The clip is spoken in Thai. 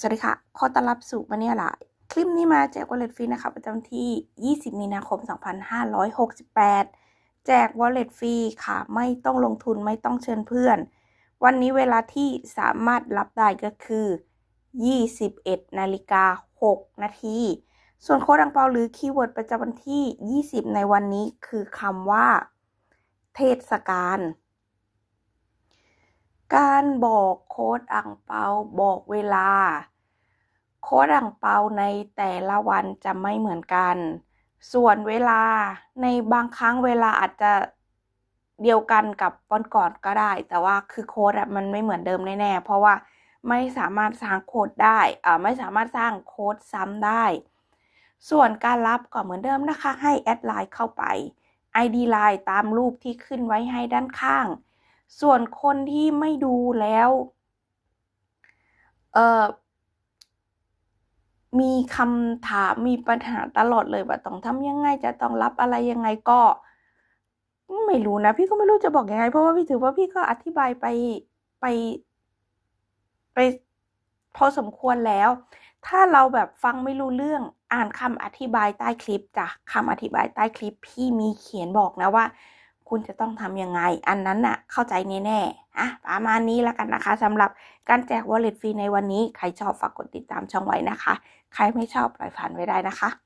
สวัสดีค่ะ ขอต้อนรับสู่มาเนี่ยหลายคลิปนี้มาแจก wallet ฟรีนะคะ ประจำที่ 20 มีนาคม 2568 แจก wallet ฟรีค่ะ ไม่ต้องลงทุนไม่ต้องเชิญเพื่อน วันนี้เวลาที่สามารถรับได้ก็คือ 21 นาฬิกา 6 นาที ส่วนโค้ดอังเปาหรือคีย์เวิร์ดประจำวันที่ 20 ในวันนี้คือคำว่า เทศกาล การบอกโค้ดอ่างเปาบอกเวลา โค้ดอ่างเปาในแต่ละวันจะไม่เหมือนกัน ส่วนเวลาในบางครั้งเวลาอาจจะเดียวกันกับวันก่อนก็ได้ แต่ว่าคือโค้ดอะมันไม่เหมือนเดิมแน่ๆเพราะว่าไม่สามารถสร้างโค้ดได้อ่าไม่สามารถสร้างโค้ดซ้ำได้ ส่วนการรับก็เหมือนเดิมนะคะ ให้แอดไลน์เข้าไป ID ไลน์ตามรูปที่ขึ้นไว้ให้ด้านข้าง ส่วนคนที่ไม่ดูแล้วเอ่อมีคำถามมีปัญหาตลอดเลยว่าต้องทำยังไงจะต้องรับอะไรยังไงก็ ไม่รู้นะ พี่ก็ไม่รู้จะบอกยังไง เพราะว่าพี่ถือว่าพี่ก็อธิบายไปไป ไป พอสมควรแล้ว ถ้าเราแบบฟังไม่รู้เรื่องอ่านคำอธิบายใต้คลิปจ้ะคำอธิบายใต้คลิป พี่มีเขียนบอกนะว่า คุณจะต้องทำยังไง อันนั้นน่ะ เข้าใจแน่ๆอะประมาณนี้แล้วกันนะคะสำหรับการแจก wallet ฟรีในวันนี้ ใครชอบฝากกดติดตามช่องไว้นะคะ ใครไม่ชอบปล่อยผ่านไว้ได้นะคะ